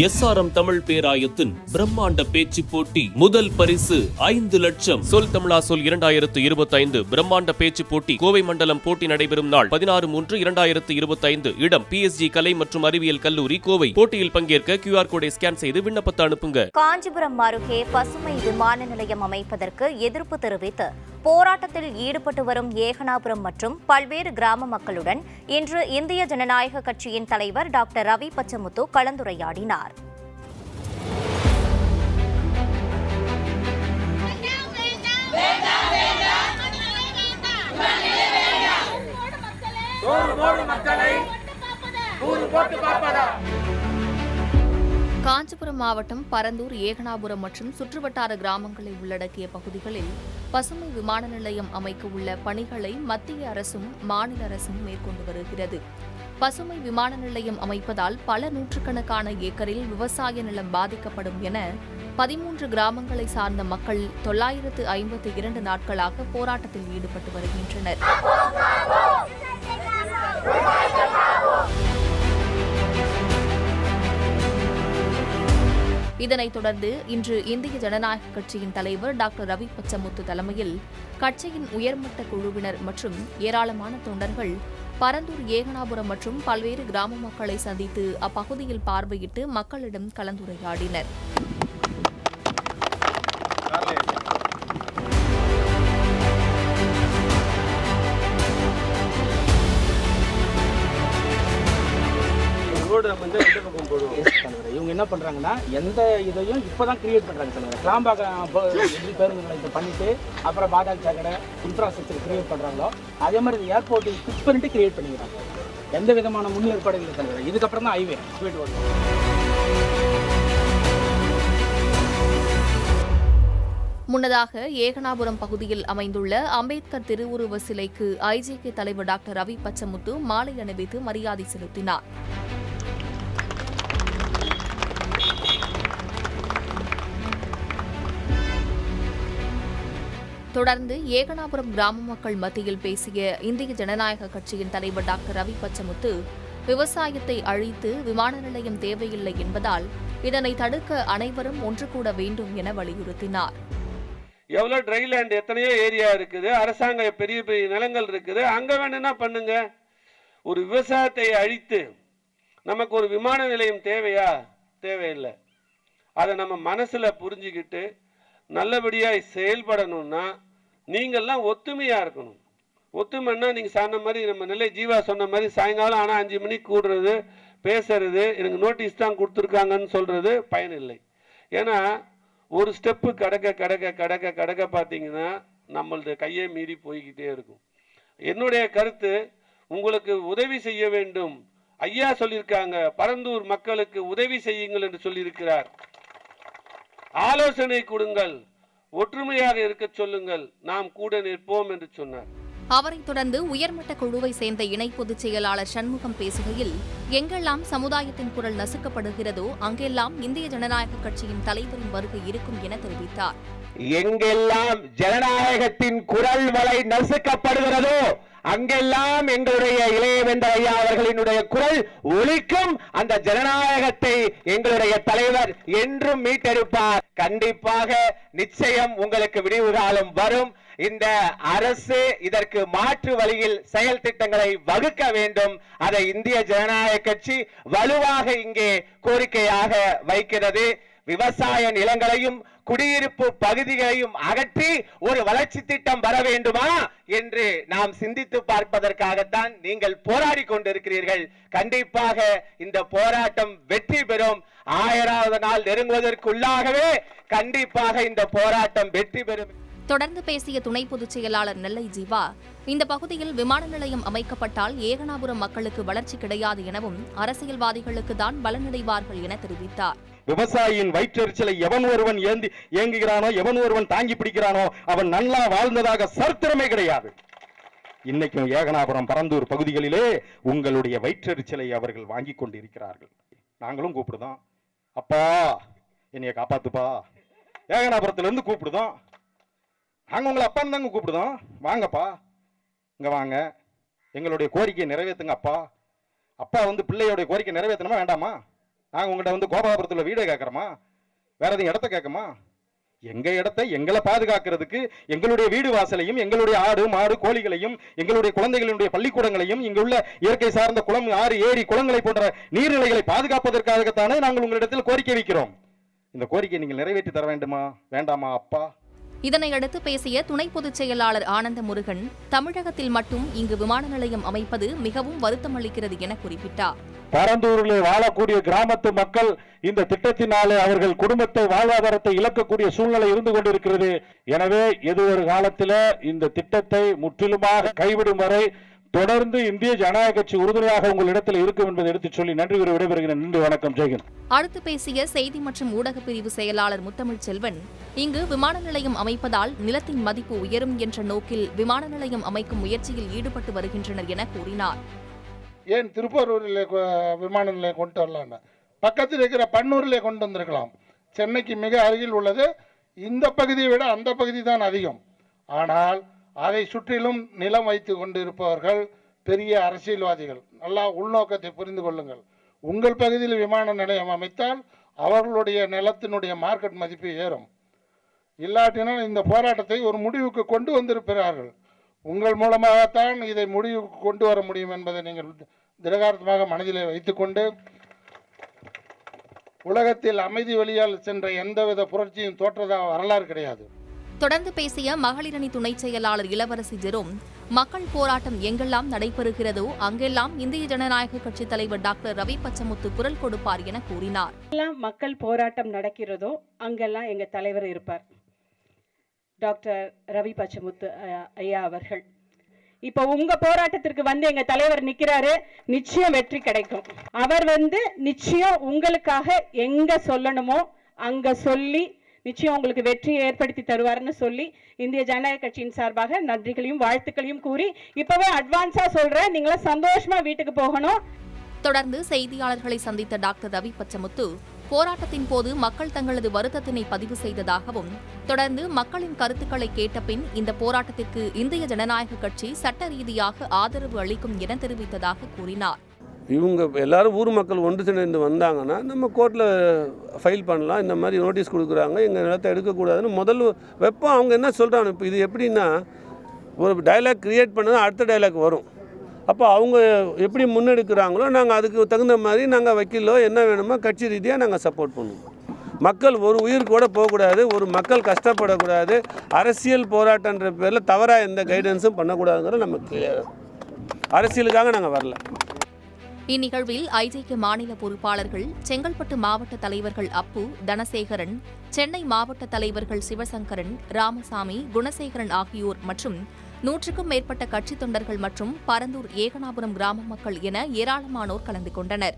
SRM Tamil பேராயத்தின் பிரம்மாண்ட பேச்சு போட்டி முதல் பரிசு ஐந்து லட்சம். சொல் தமிழா சொல் இரண்டாயிரத்து இருபத்தி ஐந்து பிரம்மாண்ட பேச்சு போட்டி. கோவை மண்டலம் போட்டி நடைபெறும் நாள் பதினாறு மூன்று இரண்டாயிரத்து இருபத்தி ஐந்து இடம் பிஎஸ்ஜி கலை மற்றும் அறிவியல் கல்லூரி கோவை. போட்டியில் பங்கேற்க கியூஆர் கோடை ஸ்கேன் செய்து விண்ணப்பத்தை அனுப்புங்க. காஞ்சிபுரம் அருகே பசுமை விமான நிலையம் அமைப்பதற்கு எதிர்ப்பு தெரிவித்து போராட்டத்தில் ஈடுபட்டு வரும் ஏகனாபுரம் மற்றும் பல்வேறு கிராம மக்களுடன் இன்று இந்திய ஜனநாயக கட்சியின் தலைவர் டாக்டர் ரவி பச்சமுத்து கலந்துரையாடினார். விழுப்புரம் மாவட்டம் பரந்தூர் ஏகனாபுரம் மற்றும் சுற்றுவட்டார கிராமங்களை உள்ளடக்கிய பகுதிகளில் பசுமை விமான நிலையம் அமைக்க உள்ள பணிகளை மத்திய அரசும் மாநில அரசும் மேற்கொண்டு வருகிறது. பசுமை விமான நிலையம் அமைப்பதால் பல நூற்றுக்கணக்கான ஏக்கரில் விவசாய நிலம் பாதிக்கப்படும் என பதிமூன்று கிராமங்களை சார்ந்த மக்கள் தொள்ளாயிரத்து ஐம்பத்தி இரண்டு நாட்களாக போராட்டத்தில் ஈடுபட்டு வருகின்றனர். இதனைத் தொடர்ந்து இன்று இந்திய ஜனநாயக கட்சியின் தலைவர் டாக்டர் ரவி பச்சமுத்து தலைமையில் கட்சியின் உயர்மட்ட குழுவினர் மற்றும் ஏராளமான தொண்டர்கள் பரந்தூர் ஏகனாபுரம் மற்றும் பல்வேறு கிராம மக்களை சந்தித்து அப்பகுதியில் பார்வையிட்டு மக்களிடம் கலந்துரையாடினர். என்ன பண்ணுறாங்கன்னா எந்த இதையும் இப்போ தான் கிரியேட் பண்ணுறாங்க தலைவர் கிளாம்பாக்கம் பேருந்து நிலையத்தை பண்ணிவிட்டு அப்புறம் பாதாள சாக்கடை இன்ஃப்ராஸ்ட்ரக்சர் கிரியேட் பண்ணுறாங்களோ அதே மாதிரி இந்த ஏர்போர்ட்டை ஃபிக்ஸ் பண்ணிட்டு கிரியேட் பண்ணிக்கிறாங்க. எந்த விதமான முன்னேற்பாடு இல்லை தலைவர் இதுக்கப்புறம் தான் ஹைவே ஸ்பீட் ரோடு முன்னதாக ஏகனாபுரம் பகுதியில் அமைந்துள்ள அம்பேத்கர் திருவுருவ சிலைக்கு ஐஜேகே தலைவர் டாக்டர் ரவி பச்சமுத்து மாலை அணிவித்து மரியாதை செலுத்தினார். தொடர்ந்து ஏகனாபுரம் கிராம மக்கள் மத்தியில் பேசிய இந்திய ஜனநாயக கட்சியின் தலைவர் டாக்டர் ரவி பச்சமுத்து விவசாயத்தை அழித்து விமான நிலையம் தேவையில்லை என்பதால் இதனை தடுக்க அனைவரும் ஒன்று கூட வேண்டும் என வலியுறுத்தினார். எவ்வளோ ட்ரை லேண்ட் எத்தனையோ ஏரியா இருக்குது அரசாங்க பெரிய பெரிய நிலங்கள் இருக்குது அங்கே வேணும்னா பண்ணுங்க? ஒரு விவசாயத்தை அழித்து நமக்கு ஒரு விமான நிலையம் தேவையா? தேவையில்லை. அதை நம்ம மனசில் புரிஞ்சுக்கிட்டு நல்லபடியாக செயல்படணும்னா நீங்கள்லாம் ஒத்துமையாக இருக்கணும். ஒத்துமைன்னா நீங்கள் சொன்ன மாதிரி நம்ம நிலை ஜீவா சொன்ன மாதிரி சாயங்காலம் ஆனால் அஞ்சு மணிக்கு கூடுறது பேசுறது எனக்கு நோட்டீஸ் தான் கொடுத்துருக்காங்கன்னு சொல்கிறது பயனில்லை ஏன்னா ஒரு ஸ்டெப்பு கடக்க கடக்க கடக்க கடக்க பார்த்தீங்கன்னா நம்மளது கையை மீறி போய்கிட்டே இருக்கும். என்னுடைய கருத்து உங்களுக்கு உதவி செய்ய வேண்டும். ஐயா சொல்லியிருக்காங்க பரந்தூர் மக்களுக்கு உதவி செய்யுங்கள் என்று சொல்லியிருக்கிறார். ஆலோசனை கொடுங்கள். ஒற்றுமையாக இருக்கச் சொல்லுங்கள். நாம் கூட நிற்போம் என்று சொன்னார். அவரைத் தொடர்ந்து உயர்மட்ட குழுவை சேர்ந்த இணை பொதுச் செயலாளர் சண்முகம் பேசுகையில் எங்கெல்லாம் சமுதாயத்தின் குரல் நசுக்கப்படுகிறதோ அங்கெல்லாம் இந்திய ஜனநாயக கட்சியின் தலைவரின் வருகை இருக்கும் என தெரிவித்தார். எங்கெல்லாம் ஜனநாயகத்தின் குரல் வலை நசுக்கப்படுகிறதோ அங்கெல்லாம் எங்களுடைய இளையவேந்த ஐயா அவர்களினுடைய குரல் ஒலிக்கும். அந்த ஜனநாயகத்தை எங்களுடைய தலைவர் என்றும் மீட்டெடுப்பார். கண்டிப்பாக நிச்சயம் உங்களுக்கு விடிவு காலம் வரும். இந்த அரசு இதற்கு மாற்று வழியில் செயல் திட்டங்களை வகுக்க வேண்டும். அதை இந்திய ஜனநாயக கட்சி வலுவாக இங்கே கோரிக்கையாக வைக்கிறது. விவசாய நிலங்களையும் குடியிருப்பு பகுதிகளையும் அகற்றி ஒரு வளர்ச்சி திட்டம் வர வேண்டுமா என்று நாம் சிந்தித்து பார்ப்பதற்காகத்தான் நீங்கள் போராடி கொண்டிருக்கிறீர்கள். கண்டிப்பாக இந்த போராட்டம் வெற்றி பெறும். ஆயிராவது நாள் நெருங்குவதற்குள்ளாகவே கண்டிப்பாக இந்த போராட்டம் வெற்றி பெறும். தொடர்ந்து பேசிய துணை பொதுச் செயலாளர் நெல்லை ஜீவா இந்த பகுதியில் விமான நிலையம் அமைக்கப்பட்டால் ஏகனாபுரம் மக்களுக்கு வளர்ச்சி கிடையாது எனவும் அரசியல்வாதிகளுக்கு தான் பலனடைவார்கள் என தெரிவித்தார். விவசாயியின் வயிற்றெரிச்சலை எவன் ஒருவன் ஏந்தி ஏங்குகிறானோ எவன் ஒருவன் தாங்கி பிடிக்கிறானோ அவன் நல்லா வாழ்ந்ததாக சரித்திரமே கிடையாது. இன்னைக்கும் ஏகனாபுரம் பரந்தூர் பகுதிகளிலே உங்களுடைய வயிற்றெரிச்சலை அவர்கள் வாங்கி கொண்டிருக்கிறார்கள். நாங்களும் கூப்பிடுதோம். அப்பா என்னைய காப்பாத்துப்பா. ஏகனாபுரத்திலிருந்து கூப்பிடுதோம். நாங்கள் உங்களை அப்பான்னு தாங்க கூப்பிடுதோம். வாங்கப்பா. இங்கே வாங்க. எங்களுடைய கோரிக்கையை நிறைவேற்றுங்க அப்பா. அப்பா வந்து பிள்ளையோடைய கோரிக்கை நிறைவேற்றணுமா வேண்டாமா? நாங்கள் உங்கள்கிட்ட வந்து கோபாபுரத்தில் வீடை கேட்குறோமா வேற எதுவும் இடத்த கேட்குமா எங்கள் இடத்த எங்களை பாதுகாக்கிறதுக்கு எங்களுடைய வீடு வாசலையும் எங்களுடைய ஆடு மாடு கோழிகளையும் எங்களுடைய குழந்தைகளுடைய பள்ளிக்கூடங்களையும் இங்குள்ள இயற்கை சார்ந்த குளம் ஆறு ஏரி குளங்களை போன்ற நீர்நிலைகளை பாதுகாப்பதற்காகத்தானே நாங்கள் உங்களிடத்தில் கோரிக்கை வைக்கிறோம். இந்த கோரிக்கையை நீங்கள் நிறைவேற்றி தர வேண்டுமா? வேண்டாமா அப்பா? இதனையடுத்து பேசிய துணை பொதுச் செயலாளர் ஆனந்த முருகன் தமிழகத்தில் மட்டும் இங்கு விமான நிலையம் அமைப்பது மிகவும் வருத்தமளிக்கிறது என குறிப்பிட்டார். பரந்தூரில் வாழக்கூடிய கிராமத்து மக்கள் இந்த திட்டத்தினாலே அவர்கள் குடும்பத்தை வாழ்வாதாரத்தை இழக்கக்கூடிய சூழ்நிலை இருந்து கொண்டிருக்கிறது. எனவே எது ஒரு காலத்தில் இந்த திட்டத்தை முற்றிலுமாக கைவிடும் வரை தொடர்ந்து இந்திய ஜனநாயக கட்சி உறுதுணையாக உங்களிடத்தில் இருக்கும் என்பதை எடுத்துச் சொல்லி நன்றி கூறி விடைபெறுகிறேன். நன்றி வணக்கம். ஜெயகன் அடுத்து பேசிய செய்தி மற்றும் ஊடகப் பிரிவு செயலாளர் முத்தமிழ் செல்வன் இங்கு விமான நிலையம் அமைப்பதால் நிலத்தின் மதிப்பு உயரும் என்ற நோக்கில் விமான நிலையம் அமைக்கும் முயற்சியில் ஈடுபட்டு வருகின்றனர் என கூறினார். ஏன் திருப்பரூரில் விமான நிலையம் கொண்டு வரலான்னு. பக்கத்தில் இருக்கிற பன்னூரிலே கொண்டு வந்திருக்கலாம். சென்னைக்கு மிக அருகில் உள்ளது. இந்த பகுதியை விட அந்த பகுதி தான் அதிகம். ஆனால் அதை சுற்றிலும் நிலம் வைத்து கொண்டு இருப்பவர்கள் பெரிய அரசியல்வாதிகள். நல்லா உள்நோக்கத்தை புரிந்து கொள்ளுங்கள். உங்கள் பகுதியில் விமான நிலையம் அமைத்தால் அவர்களுடைய நிலத்தினுடைய மார்க்கெட் மதிப்பு ஏறும். இல்லாட்டினால் இந்த போராட்டத்தை ஒரு முடிவுக்கு கொண்டு வந்திருக்கிறார்கள். உங்கள் மூலமாகத்தான் இதை முடிவுக்கு கொண்டு வர முடியும் என்பதை நீங்கள் திடகாரத்தமாக மனதிலே வைத்துக்கொண்டு உலகத்தில் அமைதி வழியால் சென்ற எந்தவித புரட்சியும் தோற்றதாக வரலாறு கிடையாது. தொடர்ந்து பேசிய மகளிரணி துணைச் செயலாளர் இளவரசி ஜெரோம் மக்கள் போராட்டம் எங்கெல்லாம் நடைபெறுகிறதோ அங்கெல்லாம் இந்திய ஜனநாயக கட்சித் தலைவர் டாக்டர் ரவி பச்சமுத்து குரல் கொடுப்பார் என கூறினார். எல்லாம் மக்கள் போராட்டம் நடக்கிறதோ அங்கெல்லாம் எங்க தலைவர் இருப்பார். டாக்டர் ரவி பச்சமுத்து ஐயா அவர்கள். இப்போ உங்க போராட்டத்திற்கு வந்து எங்க தலைவர் நிக்கிறாரு நிச்சயம் வெற்றி கிடைக்கும். அவர் வந்து நிச்சயம் உங்களுக்காக எங்க சொல்லணுமோ அங்க சொல்லி நிச்சயம் உங்களுக்கு வெற்றியை ஏற்படுத்தி தருவார்னு சொல்லி இந்திய ஜனநாயக கட்சியின் சார்பாக நன்றிகளையும் வாழ்த்துக்களையும் கூறி இப்பவே அட்வான்ஸா சொல்றேன். நீங்களாம் சந்தோஷமா வீட்டுக்கு போகணும். தொடர்ந்து செய்தியாளர்களை சந்தித்த டாக்டர் ரவி பச்சமுத்து போராட்டத்தின் போது மக்கள் தங்களது வருத்தத்தினை பதிவு செய்ததாகவும் தொடர்ந்து மக்களின் கருத்துக்களை கேட்ட பின் இந்த போராட்டத்திற்கு இந்திய ஜனநாயக கட்சி சட்ட ரீதியாக ஆதரவு அளிக்கும் என தெரிவித்ததாக கூறினார். இவங்க எல்லாரும் ஊர் மக்கள் ஒன்று சேர்ந்து வந்தாங்கன்னா நம்ம கோர்ட்டில் ஃபைல் பண்ணலாம் இந்த மாதிரி நோட்டீஸ் கொடுக்குறாங்க எங்கள் நிலத்தை எடுக்கக்கூடாதுன்னு முதல் வெப்பம் அவங்க என்ன சொல்கிறாங்க இப்போ இது எப்படின்னா ஒரு டைலாக் கிரியேட் பண்ணது அடுத்த டைலாக் வரும். அப்போ அவங்க எப்படி முன்னெடுக்கிறாங்களோ நாங்கள் அதுக்கு தகுந்த மாதிரி நாங்கள் வக்கீலோ என்ன வேணுமோ கட்சி ரீதியாக நாங்கள் சப்போர்ட் பண்ணுவோம். மக்கள் ஒரு உயிர் கூட போகக்கூடாது ஒரு மக்கள் கஷ்டப்படக்கூடாது அரசியல் போராட்டன்ற பேரில் தவறாக எந்த கைடன்ஸும் பண்ணக்கூடாதுங்கிற நமக்கு அரசியலுக்காக நாங்கள் வரல. இந்நிகழ்வில் ஐஜேகே மாநில பொறுப்பாளர்கள் செங்கல்பட்டு மாவட்ட தலைவர்கள் அப்பு தனசேகரன் சென்னை மாவட்ட தலைவர்கள் சிவசங்கரன் ராமசாமி குணசேகரன் ஆகியோர் மற்றும் நூற்றுக்கும் மேற்பட்ட கட்சித் தொண்டர்கள் மற்றும் பரந்தூர் ஏகனாபுரம் கிராம மக்கள் என ஏராளமானோர் கலந்து கொண்டனர்.